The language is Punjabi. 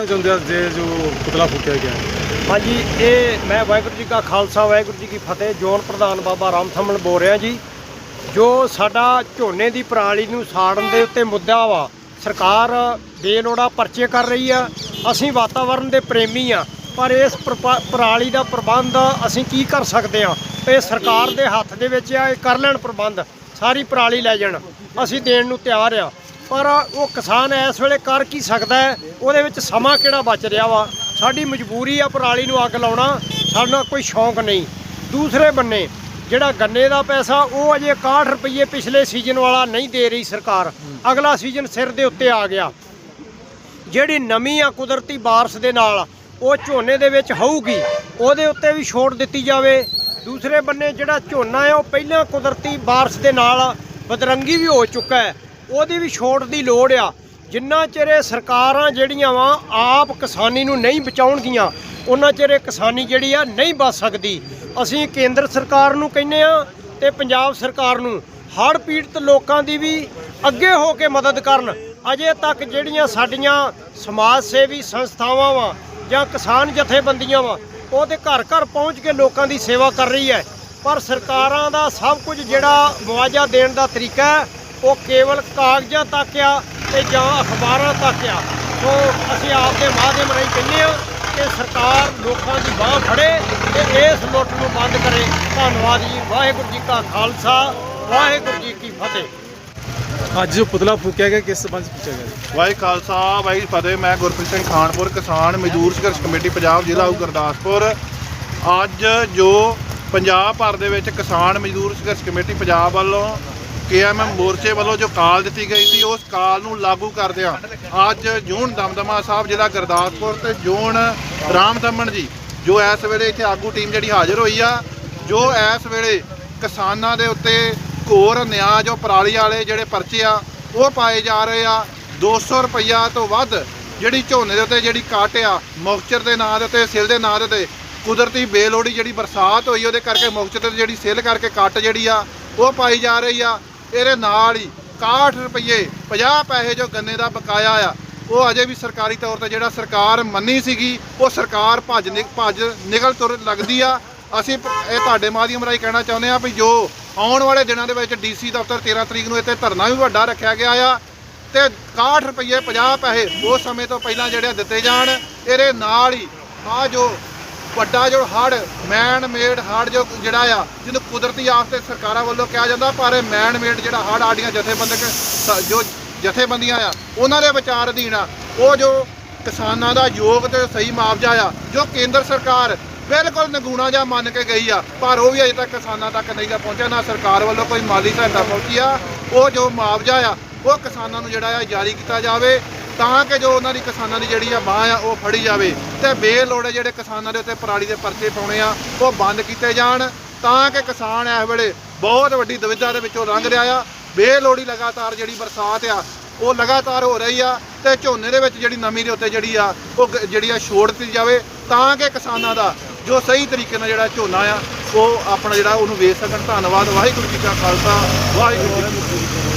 ਕਹਿਣਾ ਚਾਹੁੰਦੇ ਆ ਜੇ ਜੋ ਪੁਤਲਾ ਫੂਕਿਆ ਗਿਆ? ਹਾਂਜੀ, ਇਹ ਮੈਂ ਵਾਹਿਗੁਰੂ ਜੀ ਕਾ ਖਾਲਸਾ, ਵਾਹਿਗੁਰੂ ਜੀ ਕੀ ਫਤਿਹ, ਜੋਨ ਪ੍ਰਧਾਨ ਬਾਬਾ ਰਾਮ ਥਮਨ ਬੋਲ ਰਿਹਾ ਜੀ। ਜੋ ਸਾਡਾ ਝੋਨੇ ਦੀ ਪਰਾਲੀ ਨੂੰ ਸਾੜਨ ਦੇ ਉੱਤੇ ਮੁੱਦਾ ਵਾ, ਸਰਕਾਰ ਬੇਲੋੜਾ ਪਰਚੇ ਕਰ ਰਹੀ ਆ, ਅਸੀਂ ਵਾਤਾਵਰਣ ਦੇ ਪ੍ਰੇਮੀ ਆ, ਪਰ ਇਸ ਪਰਾਲੀ ਦਾ ਪ੍ਰਬੰਧ ਅਸੀਂ ਕੀ ਕਰ ਸਕਦੇ ਆ? ਇਹ ਸਰਕਾਰ ਦੇ ਹੱਥ ਦੇ ਵਿੱਚ ਆ, ਇਹ ਕਰ ਲੈਣ ਪ੍ਰਬੰਧ, ਸਾਰੀ ਪਰਾਲੀ ਲੈ ਜਾਣ। ਅਸੀਂ ਦੇਣ ਨੂੰ ਤਿਆਰ ਆ। ਪਰ ਉਹ ਕਿਸਾਨ ਇਸ ਵੇਲੇ ਕਰ ਕੀ ਸਕਦਾ ਹੈ? ਉਹਦੇ ਵਿੱਚ ਸਮਾਂ ਕਿਹੜਾ ਬਚ ਰਿਹਾ ਵਾ? ਸਾਡੀ ਮਜਬੂਰੀ ਆ ਪਰਾਲੀ ਨੂੰ ਅੱਗ ਲਾਉਣਾ, ਸਾਡਾ ਕੋਈ ਸ਼ੌਂਕ ਨਹੀਂ। ਦੂਸਰੇ ਬੰਨੇ, ਜਿਹੜਾ ਗੰਨੇ ਦਾ ਪੈਸਾ, ਉਹ ਅਜੇ 61 ਰੁਪਏ ਪਿਛਲੇ ਸੀਜ਼ਨ ਵਾਲਾ ਨਹੀਂ ਦੇ ਰਹੀ ਸਰਕਾਰ। ਅਗਲਾ ਸੀਜ਼ਨ ਸਿਰ ਦੇ ਉੱਤੇ ਆ ਗਿਆ। ਜਿਹੜੀ ਨਵੀਂ ਆ ਕੁਦਰਤੀ ਬਾਰਿਸ਼ ਦੇ ਨਾਲ, ਉਹ ਝੋਨੇ ਦੇ ਵਿੱਚ ਹੋਊਗੀ। ਉਹਦੇ ਉੱਤੇ ਵੀ ਛੋਟ ਦਿੱਤੀ ਜਾਵੇ। ਦੂਸਰੇ ਬੰਨੇ ਜਿਹੜਾ ਝੋਨਾ ਹੈ ਉਹ ਪਹਿਲਾਂ ਕੁਦਰਤੀ ਬਾਰਿਸ਼ ਦੇ ਨਾਲ ਬਦਰੰਗੀ ਵੀ ਹੋ ਚੁੱਕਾ ਹੈ। ਉਹਦੀ ਵੀ ਛੋਟ ਦੀ ਲੋੜ ਆ। ਜਿੰਨਾ ਚਿਰ ਇਹ ਸਰਕਾਰਾਂ ਜਿਹੜੀਆਂ ਵਾ, ਆਪ ਕਿਸਾਨੀ ਨੂੰ ਨਹੀਂ ਬਚਾਉਣਗੀਆਂ, ਉਹਨਾਂ ਚਿਰ ਇਹ ਕਿਸਾਨੀ ਜਿਹੜੀ ਆ ਨਹੀਂ ਬਚ ਸਕਦੀ। ਅਸੀਂ ਕੇਂਦਰ ਸਰਕਾਰ ਨੂੰ ਕਹਿੰਨੇ ਆ ਤੇ ਪੰਜਾਬ ਸਰਕਾਰ ਨੂੰ, ਹੜ੍ਹ ਪੀੜਤ ਲੋਕਾਂ ਦੀ ਵੀ ਅੱਗੇ ਹੋ ਕੇ ਮਦਦ ਕਰਨ। ਅਜੇ ਤੱਕ ਜਿਹੜੀਆਂ ਸਾਡੀਆਂ ਸਮਾਜ ਸੇਵੀ ਸੰਸਥਾਵਾਂ ਵਾ ਜਾਂ ਕਿਸਾਨ ਜਥੇਬੰਦੀਆਂ ਵਾ, ਉਹ ਤੇ ਘਰ ਘਰ ਪਹੁੰਚ ਕੇ ਲੋਕਾਂ ਦੀ ਸੇਵਾ ਕਰ ਰਹੀ ਹੈ। ਪਰ ਸਰਕਾਰਾਂ ਦਾ ਸਭ ਕੁਝ ਜਿਹੜਾ ਮੁਆਵਜ਼ਾ ਦੇਣ ਦਾ ਤਰੀਕਾ ਉਹ ਕੇਵਲ ਕਾਗਜ਼ਾਂ ਤੱਕ ਆ ਤੇ ਜਾਂ ਅਖਬਾਰਾਂ ਤੱਕ ਆ। ਸੋ ਅਸੀਂ ਆਪ ਦੇ ਮਾਧਿਅਮ ਰਾਹੀਂ ਕਹਿੰਦੇ ਆ ਕਿ ਸਰਕਾਰ ਲੋਕਾਂ ਦੀ ਬਾਹ ਫੜੇ ਤੇ ਇਸ ਲੁੱਟ ਨੂੰ ਬੰਦ ਕਰੇ। ਧੰਨਵਾਦ ਜੀ। ਵਾਹਿਗੁਰੂ ਜੀ ਕਾ ਖਾਲਸਾ ਵਾਹਿਗੁਰੂ ਜੀ ਕੀ ਫਤਿਹ। ਅੱਜ ਜੋ ਪੁਤਲਾ ਫੂਕਿਆ ਗਿਆ ਕਿਸ ਸਬੰਧ ਪੁੱਛਿਆ ਗਿਆ? ਵਾਹਿ ਖਾਲਸਾ ਵਾਹਿ ਫਤਿਹ। ਮੈਂ ਗੁਰਪ੍ਰੀਤ ਸਿੰਘ ਖਾਨਪੁਰ ਕਿਸਾਨ ਮਜ਼ਦੂਰ ਸੰਘਰਸ਼ ਕਮੇਟੀ ਪੰਜਾਬ ਜ਼ਿਲ੍ਹਾ ਗੁਰਦਾਸਪੁਰ। ਅੱਜ ਜੋ ਪੰਜਾਬ ਭਰ ਦੇ ਵਿੱਚ ਕਿਸਾਨ ਮਜ਼ਦੂਰ ਸੰਘਰਸ਼ ਕਮੇਟੀ ਪੰਜਾਬ ਵੱਲੋਂ ਕੇਐਮਐਮ ਮੋਰਚੇ ਵੱਲੋਂ ਜੋ ਕਾਲ ਦਿੱਤੀ ਗਈ ਸੀ, ਉਸ ਕਾਲ ਨੂੰ ਲਾਗੂ ਕਰਦਿਆਂ ਅੱਜ ਜੂਨ ਦਮਦਮਾ ਸਾਹਿਬ, ਜ਼ਿਲ੍ਹਾ ਗੁਰਦਾਸਪੁਰ ਤੇ ਜੂਨ ਰਾਮ ਦਮਨ ਜੀ, ਜੋ ਇਸ ਵੇਲੇ ਇੱਥੇ ਆਗੂ ਟੀਮ ਜਿਹੜੀ ਹਾਜ਼ਰ ਹੋਈ ਆ, ਜੋ ਇਸ ਵੇਲੇ ਕਿਸਾਨਾਂ ਦੇ ਉੱਤੇ ਘੋਰ ਨਿਆਂ, ਜੋ ਪਰਾਲੀ ਵਾਲੇ ਜਿਹੜੇ ਪਰਚੇ ਆ, ਉਹ ਪਾਏ ਜਾ ਰਹੇ ਆ। 200 ਰੁਪਈਆ ਤੋਂ ਵੱਧ ਜਿਹੜੀ ਝੋਨੇ ਦੇ ਉੱਤੇ ਜਿਹੜੀ ਕੱਟ ਆ, ਮੌਕਚਰ ਦੇ ਨਾਂ ਦੇ ਉੱਤੇ, ਸਿਲ ਦੇ ਨਾਂ ਦੇ ਉੱਤੇ ਕੁਦਰਤੀ ਬੇਲੋੜੀ ਜਿਹੜੀ ਬਰਸਾਤ ਹੋਈ, ਉਹਦੇ ਕਰਕੇ ਮੌਕਚਰ ਤੇ ਜਿਹੜੀ ਸਿਲ ਕਰਕੇ ਕੱਟ ਜਿਹੜੀ ਆ, ਉਹ ਪਾਈ ਜਾ ਰਹੀ ਆ। ਇਹਦੇ ਨਾਲ ਹੀ 61 ਰੁਪਏ 50 ਪੈਸੇ ਜੋ ਗੰਨੇ ਦਾ ਬਕਾਇਆ ਆ, ਉਹ ਅਜੇ ਵੀ ਸਰਕਾਰੀ ਤੌਰ ਤੇ ਜਿਹੜਾ ਸਰਕਾਰ ਮੰਨੀ ਸੀਗੀ, ਉਹ ਸਰਕਾਰ ਭੱਜ ਨਿਕ, ਭੱਜ ਨਿਕਲ ਤੁਰ ਲੱਗਦੀ ਆ। ਅਸੀਂ ਪ- ਇਹ ਤੁਹਾਡੇ ਮਾਧਿਅਮ ਰਾਹੀਂ ਕਹਿਣਾ ਚਾਹੁੰਦੇ ਆ ਵੀ ਜੋ ਆਉਣ ਵਾਲੇ ਦਿਨਾਂ ਦੇ ਵਿੱਚ ਡੀਸੀ ਦਫ਼ਤਰ 13 ਤਰੀਕ ਨੂੰ ਇੱਥੇ ਧਰਨਾ ਵੀ ਵੱਡਾ ਰੱਖਿਆ ਗਿਆ ਆ, ਤੇ 61 ਰੁਪਏ 50 ਪੈਸੇ ਉਸ ਸਮੇਂ ਤੋਂ ਪਹਿਲਾਂ ਜਿਹੜੇ ਦਿੱਤੇ ਜਾਣ, ਇਹਦੇ ਨਾਲ ਹੀ ਆ ਜੋ ਵੱਡਾ ਜੋ ਹੜ ਮੈਨ ਮੇਡ ਹੜ ਜੋ ਜਿਹੜਾ ਆ, ਜਿਹਨੂੰ ਕੁਦਰਤੀ ਆਫਤ ਤੇ ਸਰਕਾਰਾਂ ਵੱਲੋਂ ਕਿਹਾ ਜਾਂਦਾ, ਪਰ ਇਹ ਮੈਨ ਮੇਡ ਜਿਹੜਾ ਹੜ ਆੜੀਆਂ ਜਥੇਬੰਦਕ ਜੋ ਜਥੇਬੰਦੀਆਂ ਆ, ਉਹਨਾਂ ਦੇ ਵਿਚਾਰ ਅਧੀਨ ਆ। ਉਹ ਜੋ ਕਿਸਾਨਾਂ ਦਾ ਯੋਗ ਤੇ ਸਹੀ ਮੁਆਵਜ਼ਾ ਆ, ਜੋ ਕੇਂਦਰ ਸਰਕਾਰ ਬਿਲਕੁਲ ਨਗੂਣਾ ਜਿਹਾ ਮੰਨ ਕੇ ਗਈ ਆ, ਪਰ ਉਹ ਵੀ ਅਜੇ ਤੱਕ ਕਿਸਾਨਾਂ ਤੱਕ ਨਹੀਂ ਗਾ ਪਹੁੰਚਿਆ, ਨਾ ਸਰਕਾਰ ਵੱਲੋਂ ਕੋਈ ਮਾਲੀ ਸਹਾਇਤਾ ਪਹੁੰਚੀ ਆ। ਉਹ ਜੋ ਮੁਆਵਜ਼ਾ ਆ, ਉਹ ਕਿਸਾਨਾਂ ਨੂੰ ਜਿਹੜਾ ਆ ਜਾਰੀ ਕੀਤਾ ਜਾਵੇ। ਤਾਂ ਕਿ ਜੋ ਉਹਨਾਂ ਦੀ ਕਿਸਾਨਾਂ ਦੀ ਜਿਹੜੀ ਆ ਬਾਹ ਆ, ਉਹ ਫੜੀ ਜਾਵੇ ਤੇ ਬੇਲੋੜੇ ਜਿਹੜੇ ਕਿਸਾਨਾਂ ਦੇ ਉੱਤੇ ਪਰਾਲੀ ਦੇ ਪਰਚੇ ਪਾਉਣੇ ਆ, ਉਹ ਬੰਦ ਕੀਤੇ ਜਾਣ ਤਾਂ ਕਿ ਕਿਸਾਨ ਇਸ ਵੇਲੇ ਬਹੁਤ ਵੱਡੀ ਦੁਵਿਧਾ ਦੇ ਵਿੱਚੋਂ ਲੰਘ ਰਿਹਾ ਆ। ਬੇਲੋੜੀ ਲਗਾਤਾਰ ਜਿਹੜੀ ਬਰਸਾਤ ਆ, ਉਹ ਲਗਾਤਾਰ ਹੋ ਰਹੀ ਆ ਤੇ ਝੋਨੇ ਦੇ ਵਿੱਚ ਜਿਹੜੀ ਨਮੀ ਦੇ ਉੱਤੇ ਜਿਹੜੀ ਆ, ਉਹ ਗ- ਜਿਹੜੀ ਆ ਛੋੜ ਦਿੱਤੀ ਜਾਵੇ ਤਾਂ ਕਿ ਕਿਸਾਨਾਂ ਦਾ ਜੋ ਸਹੀ ਤਰੀਕੇ ਨਾਲ ਜਿਹੜਾ ਝੋਨਾ ਆ, ਉਹ ਆਪਣਾ ਜਿਹੜਾ ਉਹਨੂੰ ਵੇਚ ਸਕਣ। ਧੰਨਵਾਦ। ਵਾਹਿਗੁਰੂ ਜੀ ਕਾ ਖਾਲਸਾ। ਵਾਹਿਗੁਰੂ ਜੀ ਕੀ ਫਤਿਹ।